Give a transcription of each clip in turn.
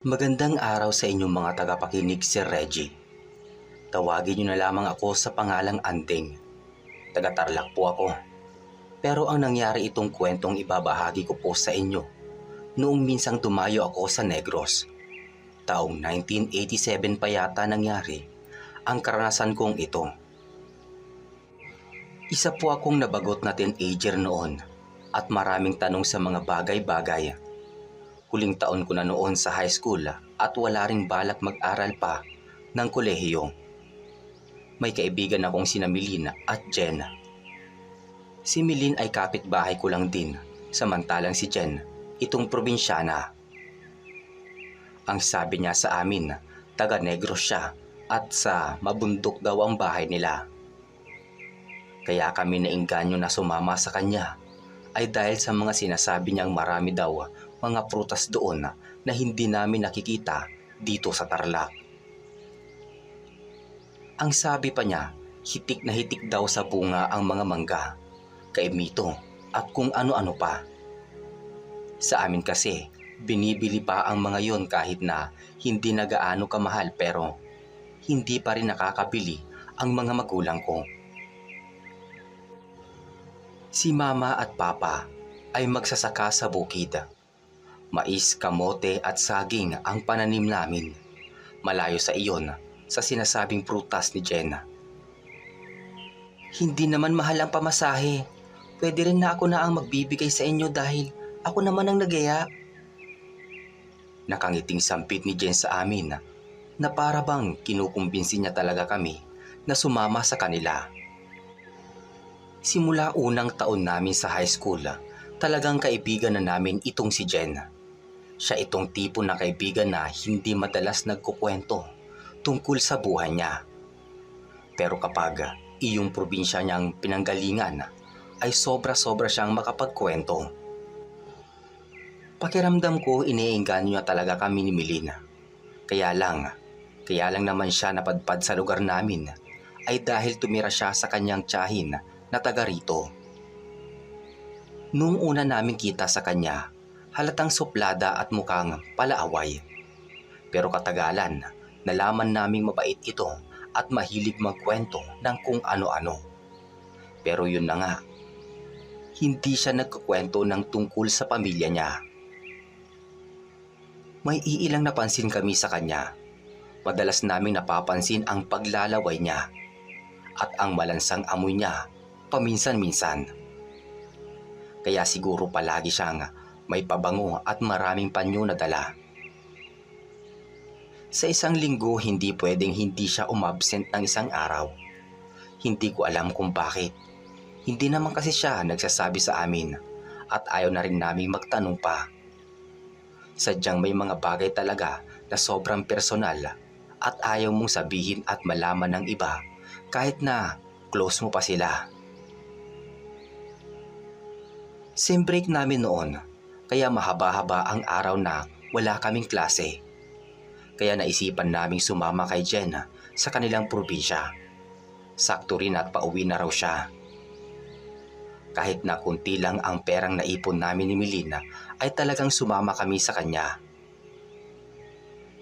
Magandang araw sa inyong mga tagapakinig si Reggie. Tawagin niyo na lamang ako sa pangalang Anding. Taga-Tarlac po ako. Pero ang nangyari itong kwentong ibabahagi ko po sa inyo noong minsang dumayo ako sa Negros. Taong 1987 pa yata nangyari ang karanasan kong ito. Isa po akong nabagot na teenager noon at maraming tanong sa mga bagay-bagay Huling taon ko na noon sa high school at wala ring balak mag-aral pa ng kolehiyo. May kaibigan akong sina Milina at Jen. Si Milin ay kapitbahay ko lang din, samantalang si Jen, itong probinsyana. Ang sabi niya sa amin, taga Negros siya at sa mabundok daw ang bahay nila. Kaya kami nainganyo na sumama sa kanya ay dahil sa mga sinasabi niyang marami daw mga prutas doon na, hindi namin nakikita dito sa Tarlac. Ang sabi pa niya, hitik na hitik daw sa bunga ang mga mangga, kaimito at kung ano-ano pa. Sa amin kasi, binibili pa ang mga yon kahit na hindi na gaano kamahal pero hindi pa rin nakakabili ang mga magulang ko. Si mama at papa ay magsasaka sa bukid Mais, kamote at saging ang pananim namin. Malayo sa iyon sa sinasabing prutas ni Jenna. Hindi naman mahal ang pamasahe. Pwede rin na ako na ang magbibigay sa inyo dahil ako naman ang nagaya. Nakangiting sampit ni Jen sa amin na para bang kinukumbinsi niya talaga kami na sumama sa kanila. Simula unang taon namin sa high school, talagang kaibigan na namin itong si Jen. Siya itong tipo na kaibigan na hindi madalas nagkukwento tungkol sa buhay niya. Pero kapag iyong probinsya niyang pinanggalingan ay sobra-sobra siyang makapagkwento. Pakiramdam ko iniinggan niya talaga kami ni Melina. Kaya lang, kaya lang naman siya napadpad sa lugar namin ay dahil tumira siya sa kanyang tiyahin na taga rito. Noong una namin kita sa kanya halatang suplada at mukhang palaaway. Pero katagalan, nalaman naming mabait ito at mahilig magkwento ng kung ano-ano. Pero yun na nga, hindi siya nagkukwento ng tungkol sa pamilya niya. May iilang napansin kami sa kanya. Madalas naming napapansin ang paglalaway niya at ang malansang amoy niya paminsan-minsan. Kaya siguro palagi siyang may pabango at maraming panyo na dala. Sa isang linggo, hindi pwedeng hindi siya umabsent ng isang araw. Hindi ko alam kung bakit. Hindi naman kasi siya nagsasabi sa amin at ayaw na rin naming magtanong pa. Sadyang may mga bagay talaga na sobrang personal at ayaw mong sabihin at malaman ng iba kahit na close mo pa sila. Sim break namin noon kaya mahaba-haba ang araw na wala kaming klase. Kaya naisipan naming sumama kay Jenna sa kanilang probinsya. Sakto rin at pauwi na raw siya. Kahit na kunti lang ang perang naipon namin ni Melina ay talagang sumama kami sa kanya.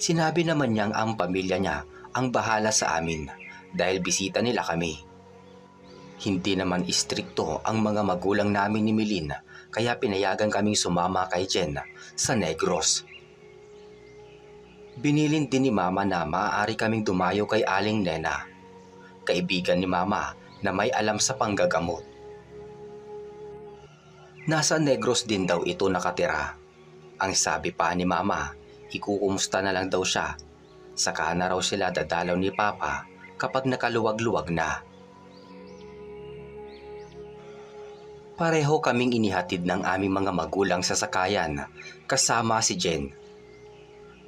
Sinabi naman niyang ang pamilya niya ang bahala sa amin dahil bisita nila kami. Hindi naman istrikto ang mga magulang namin ni Melina kaya pinayagan kaming sumama kay Jen sa Negros. Binilin din ni Mama na maaari kaming dumayo kay Aling Nena, kaibigan ni Mama na may alam sa panggagamot. Nasa Negros din daw ito nakatira. Ang sabi pa ni Mama, ikukumusta na lang daw siya. Saka na raw sila dadalaw ni Papa kapag nakaluwag-luwag na. Pareho kaming inihatid ng aming mga magulang sa sakayan kasama si Jen.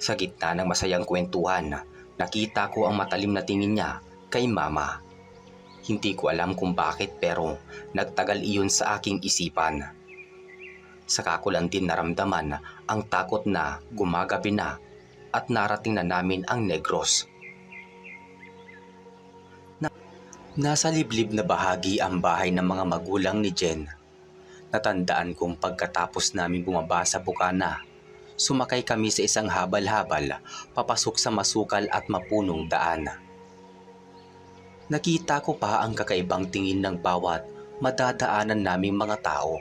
Sa gitna ng masayang kwentuhan, nakita ko ang matalim na tingin niya kay mama. Hindi ko alam kung bakit pero nagtagal iyon sa aking isipan. Saka ko lang din naramdaman ang takot na gumagabi na at narating na namin ang negros. Na Nasa liblib na bahagi ang bahay ng mga magulang ni Jen Natandaan kong pagkatapos namin bumaba sa bukana, sumakay kami sa isang habal-habal papasok sa masukal at mapunong daan. Nakita ko pa ang kakaibang tingin ng bawat madadaanan naming mga tao.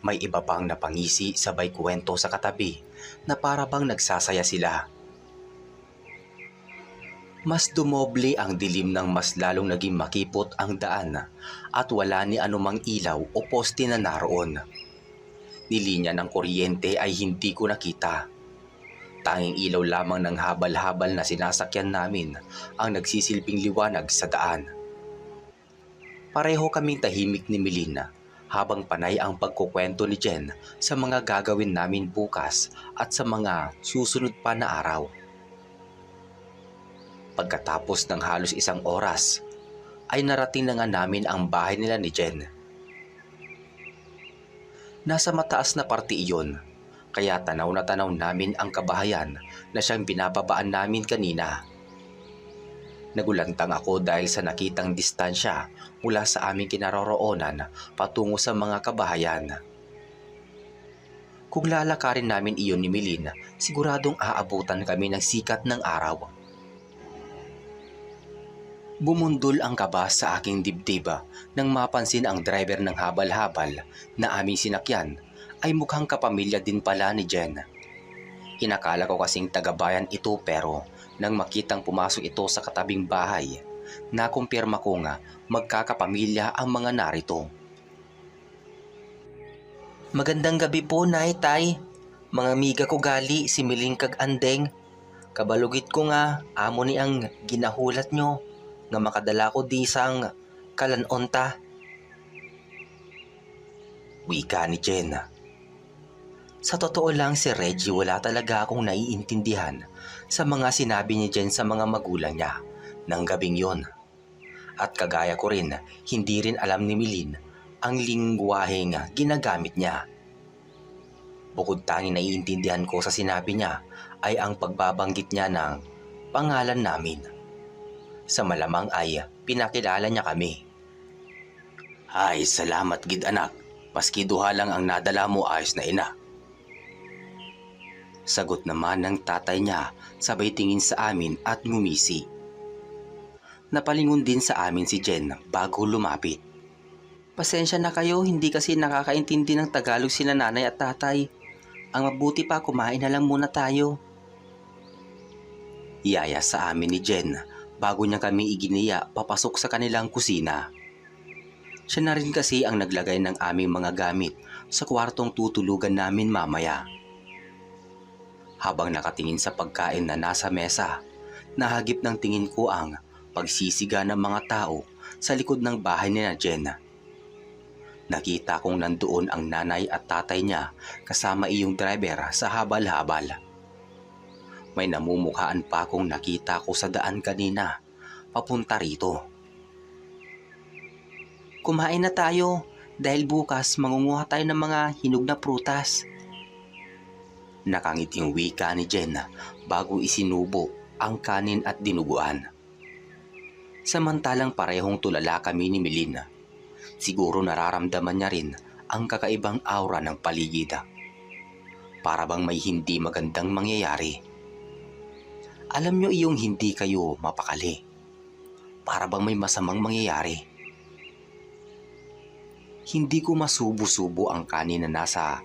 May iba pang napangisi sabay kwento sa katabi na para bang nagsasaya sila. Mas dumoble ang dilim ng mas lalong naging makipot ang daan at wala ni anumang ilaw o poste na naroon. Nilinya ng kuryente ay hindi ko nakita. Tanging ilaw lamang ng habal-habal na sinasakyan namin ang nagsisilbing liwanag sa daan. Pareho kaming tahimik ni Melina habang panay ang pagkukwento ni Jen sa mga gagawin namin bukas at sa mga susunod pa na araw. Pagkatapos ng halos isang oras, ay narating na nga namin ang bahay nila ni Jen. Nasa mataas na parte iyon, kaya tanaw na tanaw namin ang kabahayan na siyang binababaan namin kanina. Nagulantang ako dahil sa nakitang distansya mula sa aming kinaroroonan patungo sa mga kabahayan. Kung lalakarin namin iyon ni Milin, siguradong aabutan kami ng sikat ng araw. Bumundol ang kaba sa aking dibdib nang mapansin ang driver ng habal-habal na aming sinakyan ay mukhang kapamilya din pala ni Jen. Inakala ko kasing tagabayan ito pero nang makitang pumasok ito sa katabing bahay, nakumpirma ko nga magkakapamilya ang mga narito. Magandang gabi po, Nay, Tay. Mga miga ko gali, si Miling kag Andeng. Kabalugit ko nga, amo ni ang ginahulat nyo nga makadala ko di sang kalanonta. Wika ni Jen. Sa totoo lang si Reggie wala talaga akong naiintindihan sa mga sinabi ni Jen sa mga magulang niya ng gabing yon. At kagaya ko rin, hindi rin alam ni Milin ang lingwaheng ginagamit niya. Bukod tanging naiintindihan ko sa sinabi niya ay ang pagbabanggit niya ng pangalan namin. Sa malamang ay pinakilala niya kami. Ay, salamat gid anak. Maski duha lang ang nadala mo ayos na ina. Sagot naman ng tatay niya sabay tingin sa amin at ngumisi. Napalingon din sa amin si Jen bago lumapit. Pasensya na kayo, hindi kasi nakakaintindi ng Tagalog sila nanay at tatay. Ang mabuti pa kumain na lang muna tayo. Iyaya sa amin ni Jen bago niya kami iginiya papasok sa kanilang kusina. Siya na rin kasi ang naglagay ng aming mga gamit sa kwartong tutulugan namin mamaya. Habang nakatingin sa pagkain na nasa mesa, nahagip ng tingin ko ang pagsisiga ng mga tao sa likod ng bahay ni na Jen. Nakita kong nandoon ang nanay at tatay niya kasama iyong driver sa habal-habal. May namumukhaan pa akong nakita ko sa daan kanina, papunta rito. Kumain na tayo dahil bukas mangunguha tayo ng mga hinog na prutas. Nakangiting wika ni Jen bago isinubo ang kanin at dinuguan. Samantalang parehong tulala kami ni Melina. Siguro nararamdaman niya rin ang kakaibang aura ng paligid. Para bang may hindi magandang mangyayari. Alam niyo iyong hindi kayo mapakali. Para bang may masamang mangyayari. Hindi ko masubo-subo ang kanin na nasa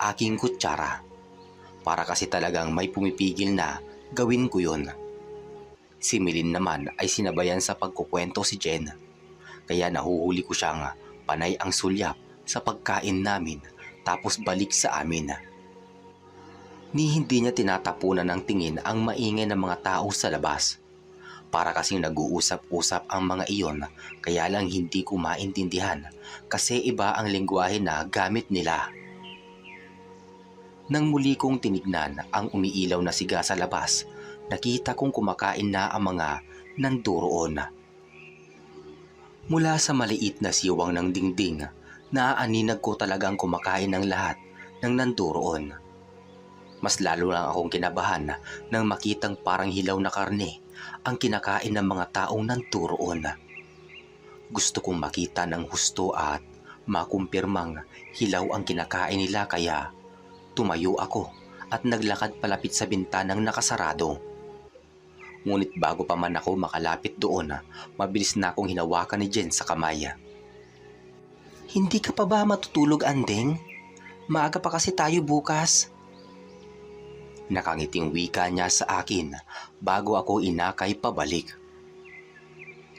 aking kutsara. Para kasi talagang may pumipigil na gawin ko yun. Si Milin naman ay sinabayan sa pagkukwento si Jen. Kaya nahuhuli ko siyang panay ang sulyap sa pagkain namin tapos balik sa amin. Ni hindi niya tinatapunan ng tingin ang maingay ng mga tao sa labas. Para kasing nag-uusap-usap ang mga iyon kaya lang hindi ko maintindihan kasi iba ang lingwahe na gamit nila. Nang muli kong tinignan ang umiilaw na siga sa labas, nakita kong kumakain na ang mga nanduroon. Mula sa maliit na siwang ng dingding, naaaninag ko talagang kumakain ng lahat ng nanduroon. Mas lalo lang akong kinabahan nang makitang parang hilaw na karne ang kinakain ng mga taong nanturoon. Gusto kong makita ng husto at makumpirmang hilaw ang kinakain nila kaya tumayo ako at naglakad palapit sa bintanang nakasarado. Ngunit bago pa man ako makalapit doon, mabilis na akong hinawakan ni Jen sa kamay. Hindi ka pa ba matutulog, Andeng? Maaga pa kasi tayo bukas. Nakangiting wika niya sa akin bago ako inakay pabalik.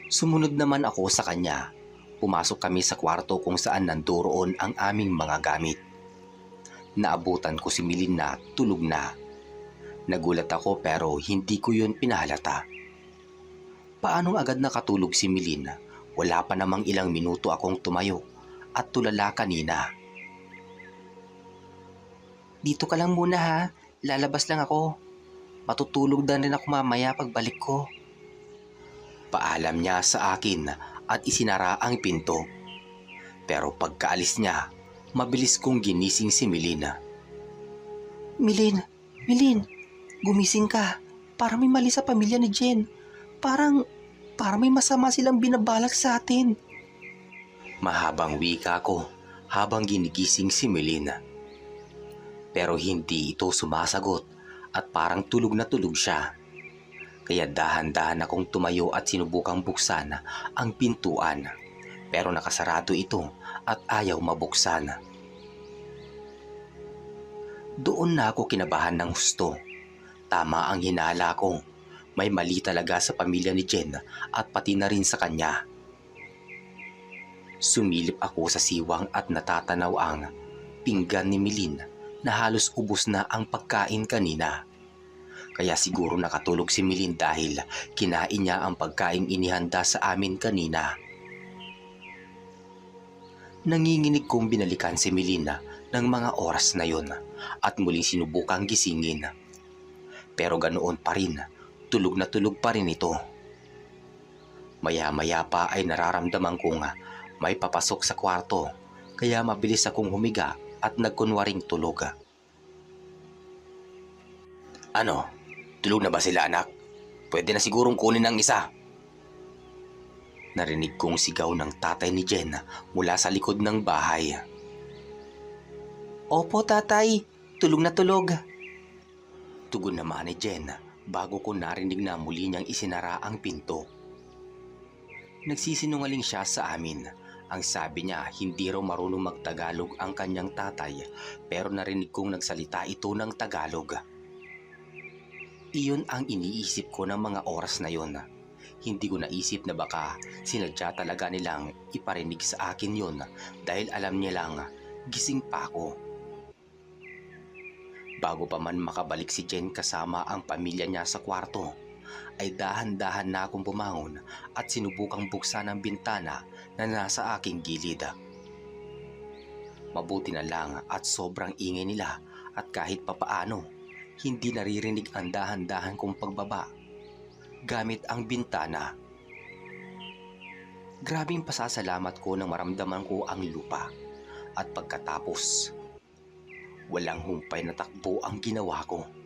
Sumunod naman ako sa kanya. Pumasok kami sa kwarto kung saan nandoon ang aming mga gamit. Naabutan ko si Milin na tulog na. Nagulat ako pero hindi ko yun pinahalata. Paanong agad nakatulog si Milin? Wala pa namang ilang minuto akong tumayo at tulala kanina. Dito ka lang muna ha, lalabas lang ako. Matutulog na rin ako mamaya pagbalik ko. Paalam niya sa akin at isinara ang pinto. Pero pagkaalis niya, mabilis kong ginising si Milina. Milin, Milin, gumising ka. Parang may mali sa pamilya ni Jen. Parang, parang may masama silang binabalak sa atin. Mahabang wika ko habang ginigising si Melina. Pero hindi ito sumasagot at parang tulog na tulog siya. Kaya dahan-dahan akong tumayo at sinubukang buksan ang pintuan. Pero nakasarado ito at ayaw mabuksan. Doon na ako kinabahan ng husto. Tama ang hinala ko. May mali talaga sa pamilya ni Jen at pati na rin sa kanya. Sumilip ako sa siwang at natatanaw ang pinggan ni Milin na halos ubos na ang pagkain kanina. Kaya siguro nakatulog si Milin dahil kinain niya ang pagkain inihanda sa amin kanina. Nanginginig kong binalikan si Milina ng mga oras na yon at muling sinubukang gisingin. Pero ganoon pa rin, tulog na tulog pa rin ito. Maya-maya pa ay nararamdaman kong may papasok sa kwarto kaya mabilis akong humiga at nagkunwaring tulog. Ano? Tulog na ba sila anak? Pwede na sigurong kunin ang isa. Narinig kong sigaw ng tatay ni Jen mula sa likod ng bahay. Opo tatay, tulog na tulog. Tugon naman ni Jen bago ko narinig na muli niyang isinara ang pinto. Nagsisinungaling siya sa amin. Ang sabi niya hindi raw marunong magtagalog ang kanyang tatay pero narinig kong nagsalita ito ng Tagalog. Iyon ang iniisip ko ng mga oras na yon. Hindi ko naisip na baka sinadya talaga nilang iparinig sa akin yon dahil alam niya lang gising pa ako. Bago pa man makabalik si Jen kasama ang pamilya niya sa kwarto, ay dahan-dahan na akong bumangon at sinubukang buksan ang bintana na nasa aking gilid. Mabuti na lang at sobrang ingay nila at kahit papaano, hindi naririnig ang dahan-dahan kong pagbaba gamit ang bintana. Grabing pasasalamat ko nang maramdaman ko ang lupa at pagkatapos, walang humpay na takbo ang ginawa ko.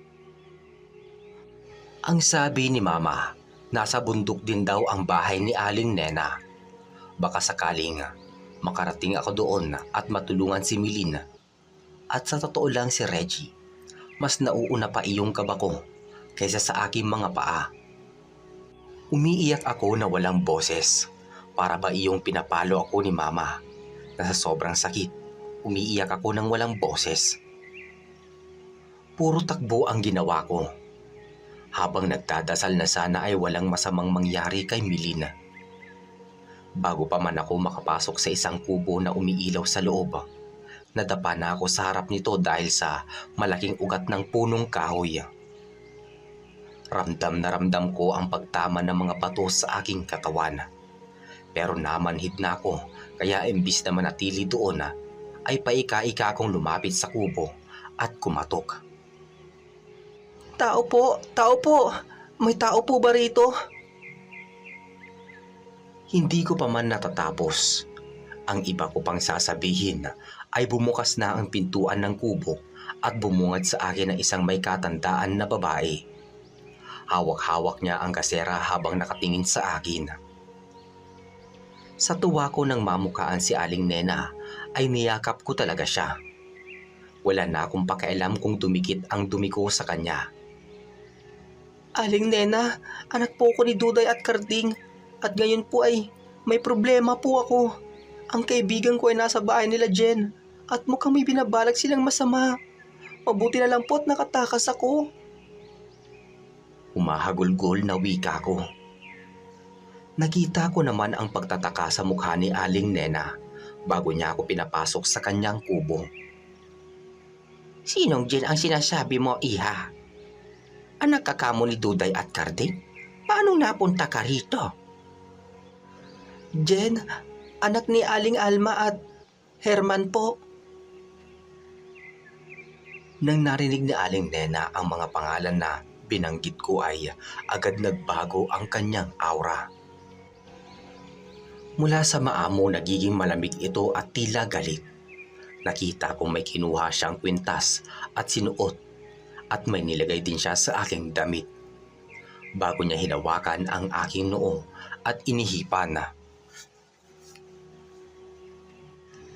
Ang sabi ni Mama, nasa bundok din daw ang bahay ni Aling Nena. Baka sakaling makarating ako doon at matulungan si Milin. At sa totoo lang si Reggie, mas nauuna pa iyong kaba ko kaysa sa aking mga paa. Umiiyak ako na walang boses para ba iyong pinapalo ako ni Mama na sa sobrang sakit umiiyak ako ng walang boses. Puro takbo ang ginawa ko habang nagdadasal na sana ay walang masamang mangyari kay Milina. Bago pa man ako makapasok sa isang kubo na umiilaw sa loob, nadapa na ako sa harap nito dahil sa malaking ugat ng punong kahoy. Ramdam na ramdam ko ang pagtama ng mga bato sa aking katawan. Pero namanhid na ako kaya imbis na manatili doon ay paika-ika akong lumapit sa kubo at kumatok. Tao po, tao po. May tao po ba rito? Hindi ko pa man natatapos. Ang iba ko pang sasabihin ay bumukas na ang pintuan ng kubo at bumungad sa akin ng isang may katandaan na babae. Hawak-hawak niya ang kasera habang nakatingin sa akin. Sa tuwa ko ng mamukaan si Aling Nena ay niyakap ko talaga siya. Wala na akong pakialam kung dumikit ang dumi ko sa kanya. Aling Nena, anak po ko ni Duday at Karding at ngayon po ay may problema po ako. Ang kaibigan ko ay nasa bahay nila Jen at mukhang may binabalak silang masama. Mabuti na lang po at nakatakas ako. Umahagulgol na wika ko. Nakita ko naman ang pagtataka sa mukha ni Aling Nena bago niya ako pinapasok sa kanyang kubo. Sinong Jen ang sinasabi mo, Iha? Anak ka kamo ni Duday at Karding? Paano napunta ka rito? Jen, anak ni Aling Alma at Herman po. Nang narinig ni Aling Nena ang mga pangalan na binanggit ko ay agad nagbago ang kanyang aura. Mula sa maamo nagiging malamig ito at tila galit. Nakita kong may kinuha siyang kwintas at sinuot at may nilagay din siya sa aking damit. Bago niya hinawakan ang aking noo at inihipan na.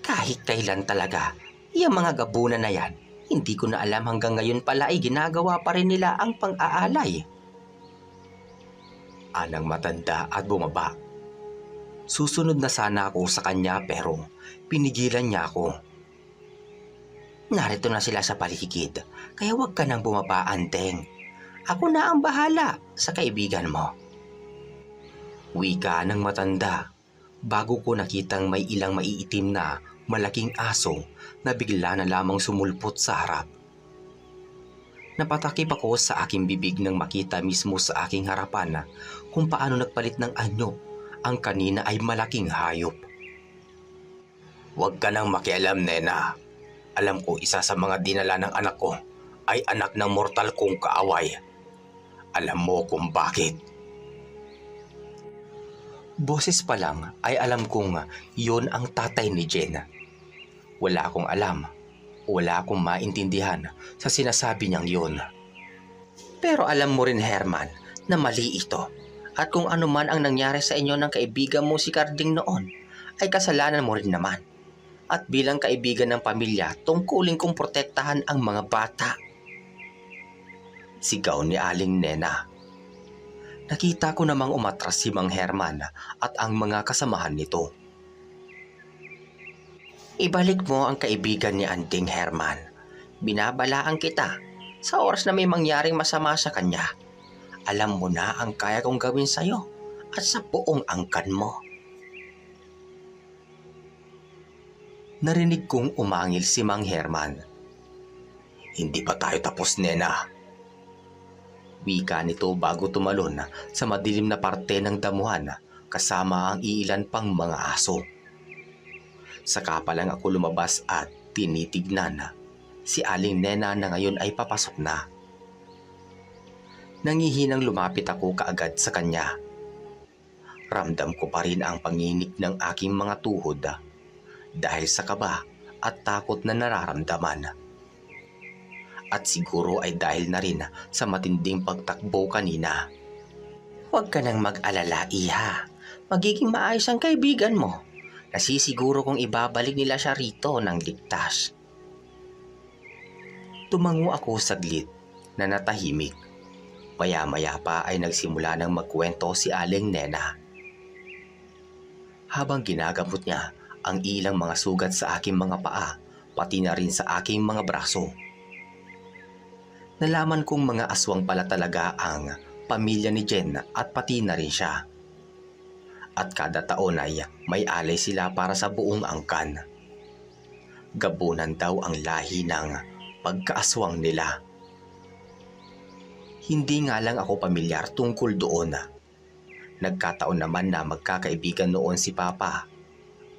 Kahit kailan talaga, yung mga gabunan na yan, hindi ko na alam hanggang ngayon pala ay ginagawa pa rin nila ang pang-aalay. Anang matanda at bumaba. Susunod na sana ako sa kanya pero pinigilan niya ako. Narito na sila sa paligid, kaya huwag ka nang bumaba, Anteng. Ako na ang bahala sa kaibigan mo. Wika ng matanda, bago ko nakitang may ilang maiitim na malaking aso na bigla na lamang sumulpot sa harap. Napatakip ako sa aking bibig nang makita mismo sa aking harapan kung paano nagpalit ng anyo ang kanina ay malaking hayop. Huwag ka nang makialam, Nena. Alam ko isa sa mga dinala ng anak ko ay anak ng mortal kong kaaway. Alam mo kung bakit. Boses pa lang ay alam kong yon ang tatay ni Jen. Wala akong alam, wala akong maintindihan sa sinasabi niyang yon. Pero alam mo rin Herman na mali ito at kung ano man ang nangyari sa inyo ng kaibigan mo si Carding noon ay kasalanan mo rin naman. At bilang kaibigan ng pamilya, tungkulin kong protektahan ang mga bata. Sigaw ni Aling Nena. Nakita ko namang umatras si Mang Herman at ang mga kasamahan nito. Ibalik mo ang kaibigan ni Anting Herman. Binabalaan kita sa oras na may mangyaring masama sa kanya. Alam mo na ang kaya kong gawin sa'yo at sa buong angkan mo. Narinig kong umangil si Mang Herman. Hindi pa tayo tapos, Nena. Wika nito bago tumalon sa madilim na parte ng damuhan kasama ang iilan pang mga aso. Saka pa lang ako lumabas at tinitignan si Aling Nena na ngayon ay papasok na. Nangihinang lumapit ako kaagad sa kanya. Ramdam ko pa rin ang panginig ng aking mga tuhod dahil sa kaba at takot na nararamdaman. At siguro ay dahil na rin sa matinding pagtakbo kanina. Huwag ka nang mag-alala, Iha. Magiging maayos ang kaibigan mo. Nasisiguro kong ibabalik nila siya rito ng ligtas. Tumango ako saglit na natahimik. Maya-maya pa ay nagsimula ng magkwento si Aling Nena. Habang ginagamot niya ang ilang mga sugat sa aking mga paa, pati na rin sa aking mga braso. Nalaman kong mga aswang pala talaga ang pamilya ni Jen at pati na rin siya. At kada taon ay may alay sila para sa buong angkan. Gabunan daw ang lahi ng pagkaaswang nila. Hindi nga lang ako pamilyar tungkol doon. Nagkataon naman na magkakaibigan noon si Papa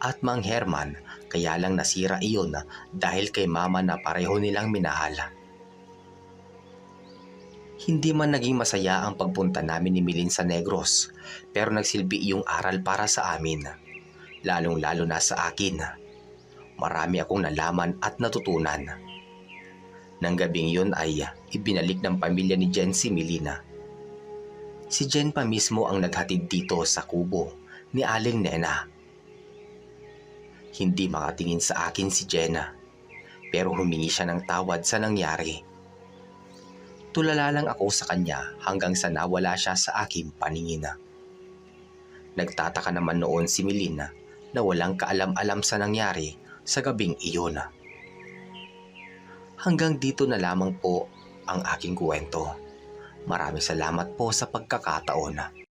at Mang Herman kaya lang nasira iyon dahil kay Mama na pareho nilang minahal. Hindi man naging masaya ang pagpunta namin ni Milin sa Negros pero nagsilbi iyong aral para sa amin. Lalong lalo na sa akin. Marami akong nalaman at natutunan. Nang gabing yun ay ibinalik ng pamilya ni Jen si Milina. Si Jen pa mismo ang naghatid dito sa kubo ni Aling Nena. Hindi makatingin sa akin si Jenna. pero humingi siya ng tawad sa nangyari. Tulala lang ako sa kanya hanggang sa nawala siya sa aking paningin. Nagtataka naman noon si Melina na walang kaalam-alam sa nangyari sa gabing iyon. Hanggang dito na lamang po ang aking kwento. Maraming salamat po sa pagkakataon.